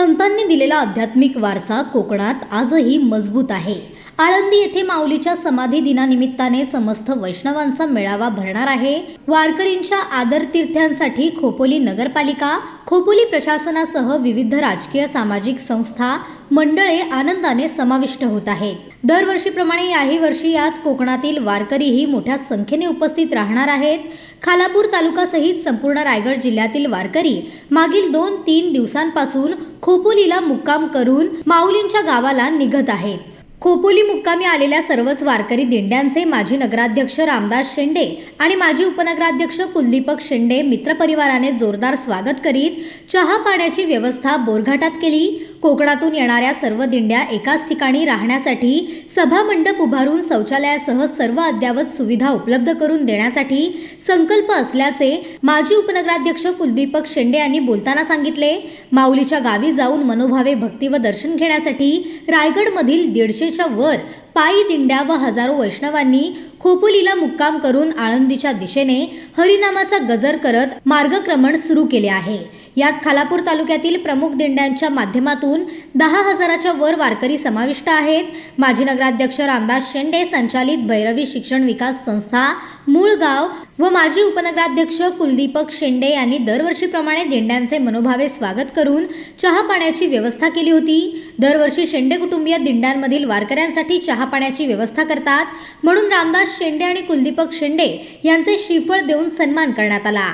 संतांनी दिलेला आध्यात्मिक वारसा कोकणात आजही मजबूत आहे. आळंदी येथे माऊलीच्या समाधी दिनानिमित्ताने समस्त वैष्णवांचा मेळावा भरणार आहे. वारकरींच्या आदर तीर्थ्यांसाठी खोपोली नगरपालिका खोपोली प्रशासनासह विविध राजकीय सामाजिक संस्था मंडळे आनंदाने समाविष्ट होत आहेत. दरवर्षीप्रमाणे याही वर्षी यात कोकणातील वारकरीही मोठ्या संख्येने उपस्थित राहणार आहेत. खालापूर तालुकासहित संपूर्ण रायगड जिल्ह्यातील वारकरी मागील दोन तीन दिवसांपासून खोपोलीला मुक्काम करून माऊलींच्या गावाला निघत आहेत. खोपोली मुक्कामी आलेल्या सर्वच वारकरी दिंड्यांचे माजी नगराध्यक्ष रामदास शेंडे आणि माजी उपनगराध्यक्ष कुलदीपक शेंडे मित्रपरिवाराने जोरदार स्वागत करीत चहा पाण्याची व्यवस्था बोरघाटात केली. कोकणातून येणाऱ्या सर्व दिंड्या एकाच ठिकाणी राहण्यासाठी सभामंडप उभारून शौचालयासह सर्व अद्ययावत सुविधा उपलब्ध करून देण्यासाठी संकल्प असल्याचे माजी उपनगराध्यक्ष कुलदीपक शेंडे यांनी बोलताना सांगितले. माऊलीच्या गावी जाऊन मनोभावे भक्ती व दर्शन घेण्यासाठी रायगडमधील दीडशेच्या वर पायी दिंड्या व हजारो वैष्णवांनी खोपोलीला मुक्काम करून आळंदीच्या दिशेने हरिनामाचा गजर करत मार्गक्रमण सुरू केले आहे. यात खालापूर तालुक्यातील प्रमुख दिंड्यांच्या माध्यमातून दहा हजाराच्या वर वारकरी समाविष्ट आहेत. माजी नगराध्यक्ष रामदास शेंडे संचालित भैरवी शिक्षण विकास संस्था मूळगाव व माजी उपनगराध्यक्ष कुलदीपक शेंडे यांनी दरवर्षीप्रमाणे दिंड्यांचे मनोभावे स्वागत करून चहा पाण्याची व्यवस्था केली होती. दरवर्षी शेंडे कुटुंबीय दिंड्यांमधील वारकऱ्यांसाठी चहा पाण्याची व्यवस्था करतात. म्हणून रामदास शेंडे आणि कुलदीपक शेंडे यांचे श्रीफळ देऊन सन्मान करण्यात आला.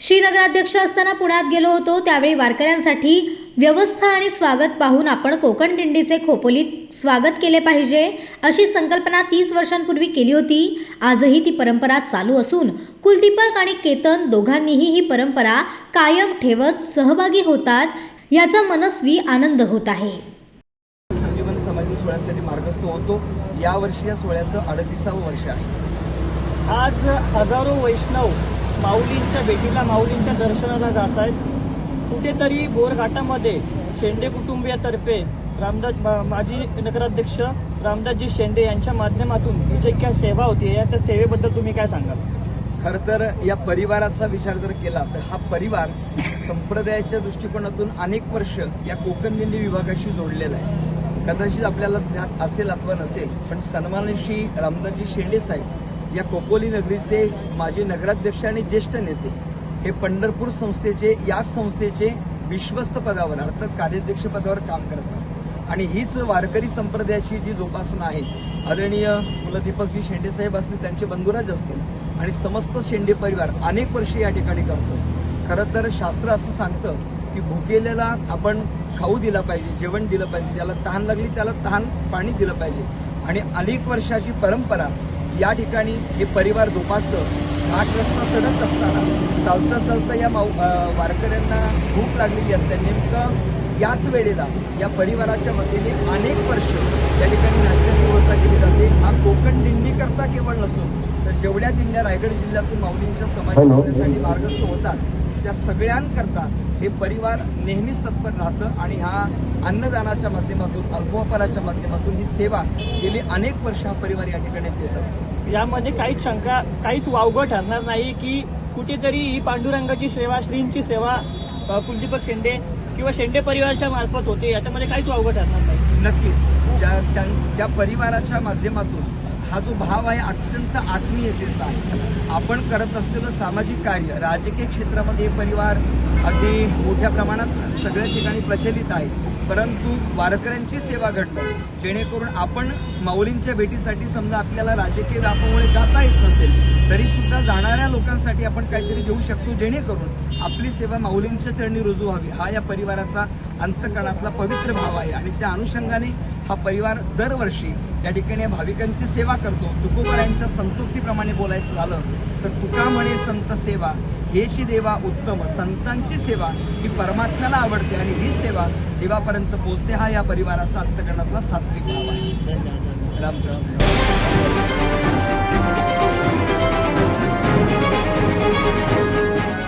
श्रीनगराध्यक्ष असताना पुण्यात गेलो होतो त्यावेळी वारकऱ्यांसाठी व्यवस्था आणि स्वागत पाहून आपण कोकण दिंडीचे खोपोलीत स्वागत केले पाहिजे अशी संकल्पना तीस वर्षांपूर्वी केली होती. आजही ती परंपरा चालू असून कुलदीपक आणि केतन दोघांनीही ही परंपरा कायम ठेवत सहभागी होतात याचा मनस्वी आनंद होत आहे. संजीवन समाधी सोहळ्यासाठी मार्गस्थ होतो. यावर्षी या सोहळ्याचं अडतीसावं वर्ष आहे. आज हजारो वैष्णव माऊलींच्या भेटीला माऊलींच्या दर्शनाला जात आहेत. कुठेतरी बोरघाटामध्ये शेंडे कुटुंबियातर्फे रामदास माजी नगराध्यक्ष रामदासजी शेंडे यांच्या माध्यमातून ही काय सेवा होती या त्या सेवेबद्दल तुम्ही काय सांगाल? खरं तर या परिवाराचा विचार जर केला तर हा परिवार संप्रदायाच्या दृष्टिकोनातून अनेक वर्ष या कोकण दिंडी विभागाशी जोडलेला आहे. कदाचित आपल्याला ज्ञात असेल अथवा नसेल पण सन्मानशी रामदासजी शेंडे साहेब या खोपोली नगरीचे माजी नगराध्यक्ष आणि ज्येष्ठ नेते हे पंढरपूर संस्थेचे या संस्थेचे विश्वस्त पदावर अर्थात कार्याध्यक्ष पदावर काम करतात. आणि हीच वारकरी संप्रदायाची जी जोपासना आहे आदरणीय कुलदीपकजी शेंडे साहेब असतील त्यांचे बंधुराज असतील आणि समस्त शेंडे परिवार अनेक वर्षे या ठिकाणी करतो खरं तर शास्त्र असं सांगतं की भुकेलेला आपण खाऊ दिला पाहिजे जेवण दिलं पाहिजे ज्याला तहान लागली त्याला तहान पाणी दिलं पाहिजे. आणि अनेक वर्षाची परंपरा या ठिकाणी हे परिवार जोपासतं. घाट रस्ता चढत असताना चालता चालता या माऊ वारकऱ्यांना भूक लागलेली असते. नेमकं याच वेळेला या परिवाराच्या वतीने अनेक वर्ष या ठिकाणी नाश्त्याची व्यवस्था केली जाते. हा कोकण दिंडी करता केवळ नसून तर जेवढ्या दिंड्या रायगड जिल्ह्यातून माऊलींच्या समाजासाठी मार्गस्थ होतात त्या सगळ्यांकरता हे परिवार नेहमीच तत्पर राहतं आणि हा अन्नदानाच्या माध्यमातून अल्पोपराच्या माध्यमातून ही सेवा गेली अनेक वर्ष हा परिवार या ठिकाणी देत असतो. यामध्ये काहीच शंका काहीच वावगं ठरणार नाही की कुठेतरी ही पांडुरंगाची सेवा श्रींची सेवा कुलदीपक शेंडे किंवा शेंडे परिवाराच्या मार्फत होते याच्यामध्ये काहीच वावगं ठरणार नाही. नक्कीच. ज्या त्या- त्या परिवाराच्या माध्यमातून हा जो भाव आहे अत्यंत आत्मीयतेचा आहे. आपण करत असलेलं सामाजिक कार्य राजकीय क्षेत्रामध्ये परिवार अगदी मोठ्या प्रमाणात सगळ्या ठिकाणी प्रचलित आहे. परंतु वारकऱ्यांची सेवा घडणं जेणेकरून आपण माऊलींच्या भेटीसाठी समजा आपल्याला राजकीय व्यापामुळे जाता येत नसेल तरी सुद्धा जाणाऱ्या लोकांसाठी आपण काहीतरी देऊ शकतो जेणेकरून आपली सेवा माऊलींच्या चरणी रुजू व्हावी. हा या परिवाराचा अंतकणातला पवित्र भाव आहे. आणि त्या अनुषंगाने हा परिवार दरवर्षी या ठिकाणी भाविकांची सेवा करतो. तुकोबरायांच्या संतोक्तीप्रमाणे बोलायचं झालं तर तुका म्हणे संत सेवा हेची देवा उत्तम संतांची सेवा ही परमात्म्याला आवडते आणि ही सेवा देवापर्यंत पोहोचते हा या परिवाराचा अंतकरणातला सात्विक भाव आहे. राम रामकृष्ण.